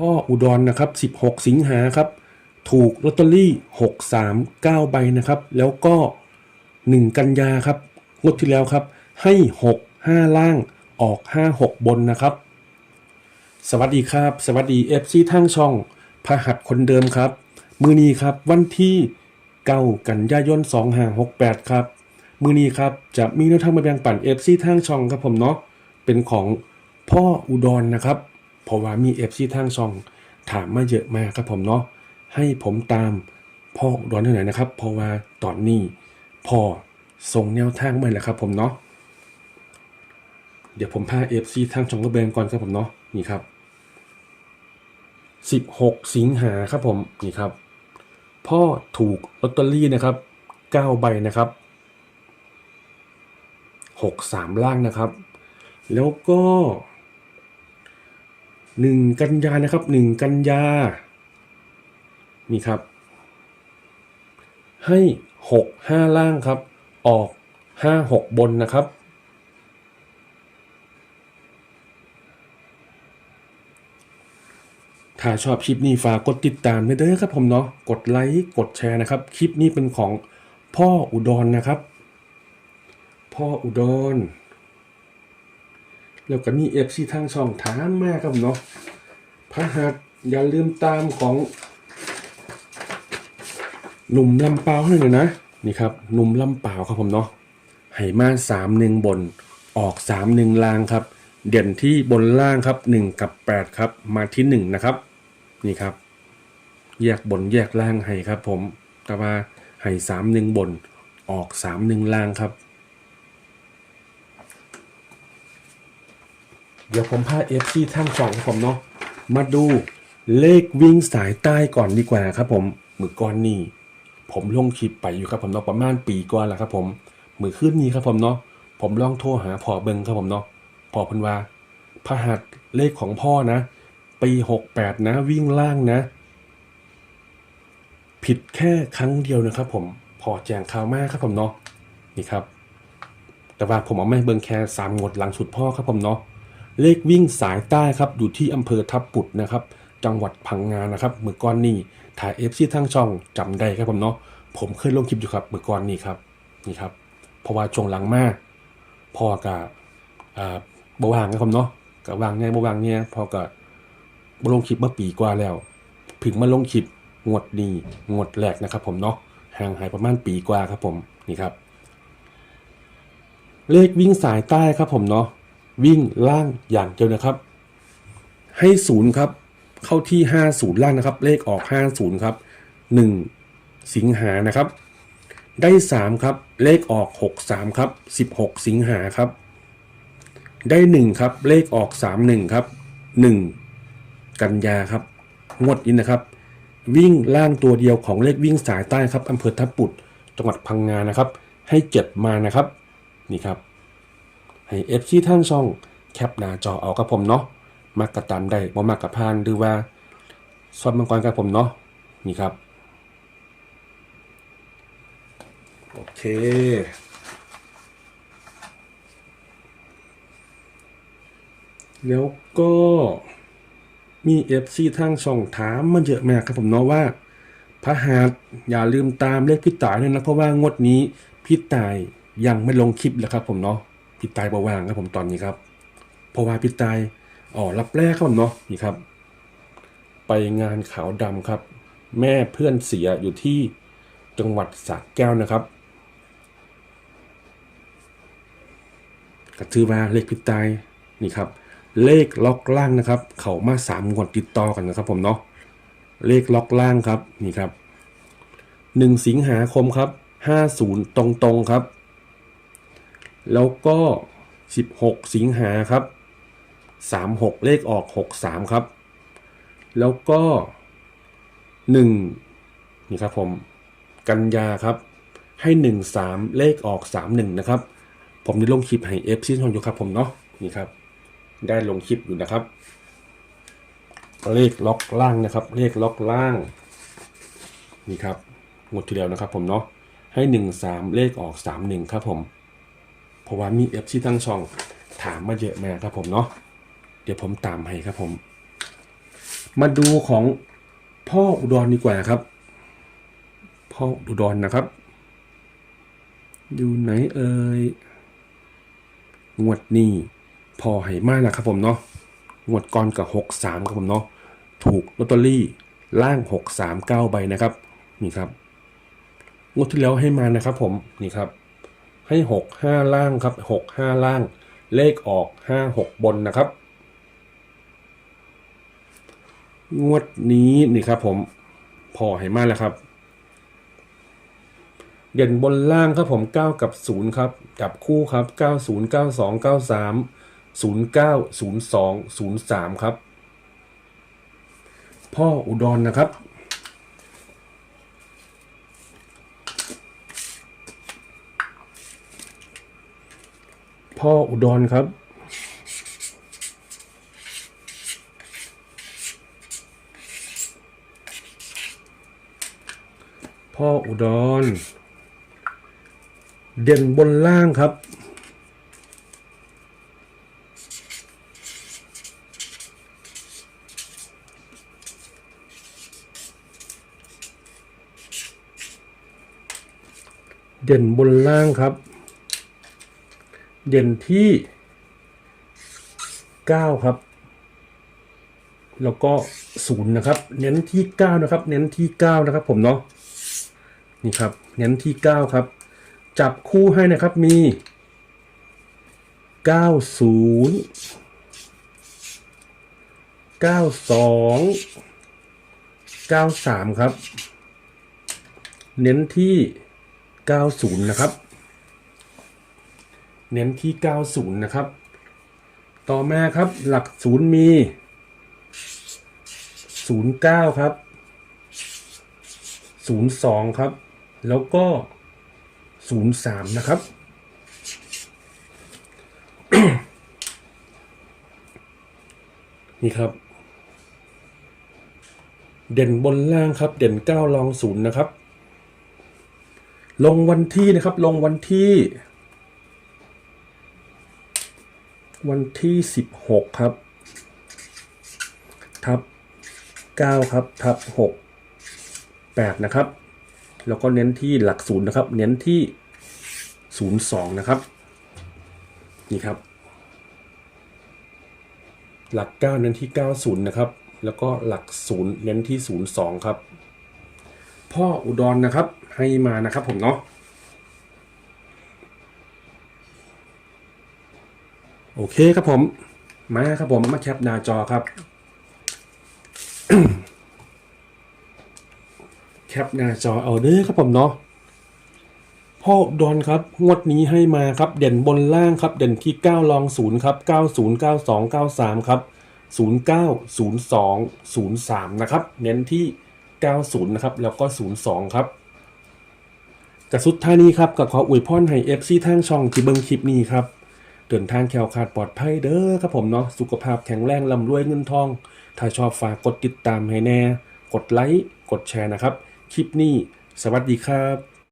พ่ออุดรนะครับ 16 สิงหาครับ ถูกลอตเตอรี่ 63 9 ใบนะครับ แล้วก็ 1 กันยาครับงวดที่แล้วครับ ให้ 6 5 ล่าง ออก 5 6 บนนะครับ สวัสดีครับ สวัสดี FC ทางช่องพหัสคนเดิมครับ มือนี้ครับวันที่ 9 กันยายน2568 ครับ มือนี้ครับจะมีแนวทางมาแบ่งปัน FC ทางช่องครับผมเนาะ เป็นของพ่ออุดรนะครับ เพราะว่ามี FC ทางช่องถามมาเยอะมากครับผมเนาะให้ผมตามพ่ออุดรที่ไหนนะครับ เพราะว่าตอนนี้พ่อส่งแนวทางมาแล้วครับผมเนาะเดี๋ยวผมพา FC ทางชองกระเบนก่อนครับผมเนาะนี่ครับ 16 สิงหาครับผมนี่ครับ พ่อถูกลอตเตอรี่นะครับ 9 ใบนะครับ 63 ล่างนะครับ แล้วก็ 1กันยานะครับ1กันยานี่ครับ ให้6 5ล่างครับ ออก5 6บนนะครับ ถ้าชอบคลิปนี้ฝากกดติดตามด้วยเด้อครับผมเนาะกดไลค์กดแชร์นะครับ คลิปนี้เป็นของพ่ออุดรนะครับ พ่ออุดร แล้วก็มีเอฟซีทางช่องถามมากครับผมเนาะพระหัสอย่าลืมตามของ หนุ่มลำเปล่าให้หน่อยนะนี่ครับหนุ่มลำเปล่าครับผมเนาะไหมาสามหนึ่งบนออกสามหนึ่งล่างครับ เด่นที่บนล่างครับหนึ่งกับแปดครับมาที่หนึ่งนะครับ นี่ครับ แยกบนแยกล่างให้ครับ ผมแต่ว่าให้สามหนึ่งบนออกสามหนึ่งล่างครับ เดี๋ยวผมพาเอฟซีทั้งสองผมเนาะมาดูเลขวิ่งสายใต้ก่อนดีกว่าครับผมมือก้อนนี่ผมลงคลิปไปอยู่ครับผมเนาะประมาณปีก่อนแล้วครับผมมือขึ้นนี้ครับผมเนาะผมลองโทรหาพ่อเบิงครับผมเนาะพ่อพิ่นว่าพระหัสเลขของพ่อนะ ปีหกแปดนะ วิ่งล่างนะ ผิดแค่ครั้งเดียวนะครับ ผมพอแจ้งข่าวมากครับผมเนาะนี่ครับ แต่ว่าผมเอาไม่เบิงแค่สามงวดหลังสุดพ่อครับผมเนาะ เลขวิ่งสายใต้ครับอยู่ที่อำเภอทับปุดนะครับ จังหวัดพังงานะครับเมื่อก่อนนี้ถ่ายเอฟซีทั้งช่องจำได้ครับผมเนาะผมเคยลงคลิปอยู่ครับเมื่อก่อนนี้ครับนี่ครับเพราะว่าช่วงหลังมากพ่อกับาบวางนะครับเนาะกับวางเนี่ยบวางเนี่ยพ่อกับบลงคลิปเมื่อปีกว่าแล้วถึงมาลงคลิปงวดนี้งวดแรกนะครับผมเนาะห่างหายประมาณปีกว่าครับผมนี่ครับ เลขวิ่งสายใต้ครับผมเนาะ วิ่งล่างอย่างเดียวนะครับ ให้ศูนย์ครับ เข้าที่ห้าศูนย์ล่างนะครับ เลขออกห้าศูนย์ครับหนึ่งสิงหานะครับ ได้สามครับ เลขออกหกสามครับสิบหกสิงหาครับ ได้หนึ่งครับ เลขออกสามหนึ่งครับหนึ่งกันยาครับงวดนี้นะครับ วิ่งล่างตัวเดียวของเลขวิ่งสายใต้ครับอำเภอทับปุดจังหวัดพังงานะครับ ให้เจ็ดมานะครับ นี่ครับ ให้เอฟซีท่านช่องแคปหน้าจอเอากับผมเนาะมากกระตามได้บ่มากกระพานหรือว่าซอบมังกรกับผมเนาะนี่ครับ โอเคแล้วก็มีเอฟซีทางช่องถามมาเยอะมากครับผมเนาะว่า พระหัสอย่าลืมตามเลขพี่ตายด้วยนะ เพราะว่างวดนี้พี่ตายยังไม่ลงคลิปแล้วครับผมเนาะ พี่ตายบว่างครับผมตอนนี้ครับ เพราะว่าพี่ตายอ๋อรับแรกครับผมเนาะนี่ครับ ไปงานขาวดำครับ แม่เพื่อนเสียอยู่ที่จังหวัดสระแก้วนะครับก็ถือว่าเลขพี่ตายนี่ครับ เลขล็อกล่างนะครับ เขามาสามงวดติดต่อกันนะครับผมเนาะเลขล็อกล่างครับนี่ครับหนึ่งสิงหาคมครับห้าศูนย์ตรงๆครับ แล้วก็สิบหกสิงหาครับสามหกเลขออกหกสามครับ แล้วก็หนึ่งนี่ครับผม กันยาครับ ให้หนึ่งสามเลขออกสามหนึ่งนะครับ ผมได้ลงคลิปให้เอฟซีชนอยู่ครับผมเนาะ นี่ครับ ได้ลงคลิปอยู่นะครับ เลขล็อกล่างนะครับ เลขล็อกล่าง นี่ครับงวดที่แล้วนะครับผมเนาะ ให้หนึ่งสามเลขออกสามหนึ่งครับผม ราะว่ามีเอฟซีทั้งช่องถามมาเยอะมากครับผมเนาะเดี๋ยวผมตามให้ครับผม มาดูของพ่ออุดรดีกว่าครับ พ่ออุดรนะครับ อยู่ไหนเอ่ยงวดนี้พอให้มากนะครับผมเนาะงวดก่อนกับหกสามครับผมเนาะถูกลอตเตอรี่ล่างหกสามเก้าใบนะครับ นี่ครับงวดที่แล้วให้มานะครับผมนี่ครับ ให้หกห้าล่างครับหกห้าล่าง เลขออกห้าหกบนนะครับ งวดนี้นี่ครับผมพอให้มากแล้วครับ เด่นบนล่างครับผม 9 กับ 0 ครับ จับคู่ครับ 90 92 93 09 02 03 ครับ พ่ออุดรนนะครับ พ่ออุดรครับ พ่ออุดร เด่นบนล่างครับ เด่นบนล่างครับ เด่นที่ 9 ครับ แล้วก็ศูนย์นะครับ เน้นที่ 9 นะครับ เน้นที่ 9 นะครับ ผมเนาะนี่ครับ เน้นที่ 9 ครับ จับคู่ให้นะครับมี 90 92 93 ครับ เน้นที่ 90 นะครับ เน้นที่ 90 นะครับ ต่อมาครับหลักศูนย์มี 09 ครับ 02 ครับ แล้วก็ 03 นะครับ นี่ครับ เด่นบนล่างครับ เด่น 9 รอง 0 นะครับ ลงวันที่นะครับ ลงวันที่ วันที่ 16 ครับ ทับ 9 ครับ ทับ 6 8 นะครับ แล้วก็เน้นที่หลักศูนย์นะครับ เน้นที่ 02 นะครับ นี่ครับ หลัก 9 เน้นที่ 90 นะครับ แล้วก็หลัก0เน้นที่ 02 ครับ พ่ออุดรนะครับ ให้มานะครับผมเนาะ โอเคครับผม มาครับผมมาแคปหน้าจอครับ แคปหน้าจอเอาเด้อครับผมเนาะพ่อดอนครับ งวดนี้ให้มาครับ เด่นบนล่างครับ เด่นที่9รอง0ครับ90 92 93ครับ09 02 03นะครับ เน้นที่ 90นะครับ แล้วก็ 02 ครับกระสุดท่ายนี้ครับก็ขออวยพรให้ FC ทางช่องที่เบิ่งคลิปนี้ครับ เดินทางแคล้วคลาดปลอดภัยเด้อครับผมเนาะสุขภาพแข็งแรงลำรวยเงินทอง ถ้าชอบฝากกดติดตามให้แน่ กดไลค์กดแชร์นะครับ คลิปนี้ สวัสดีครับ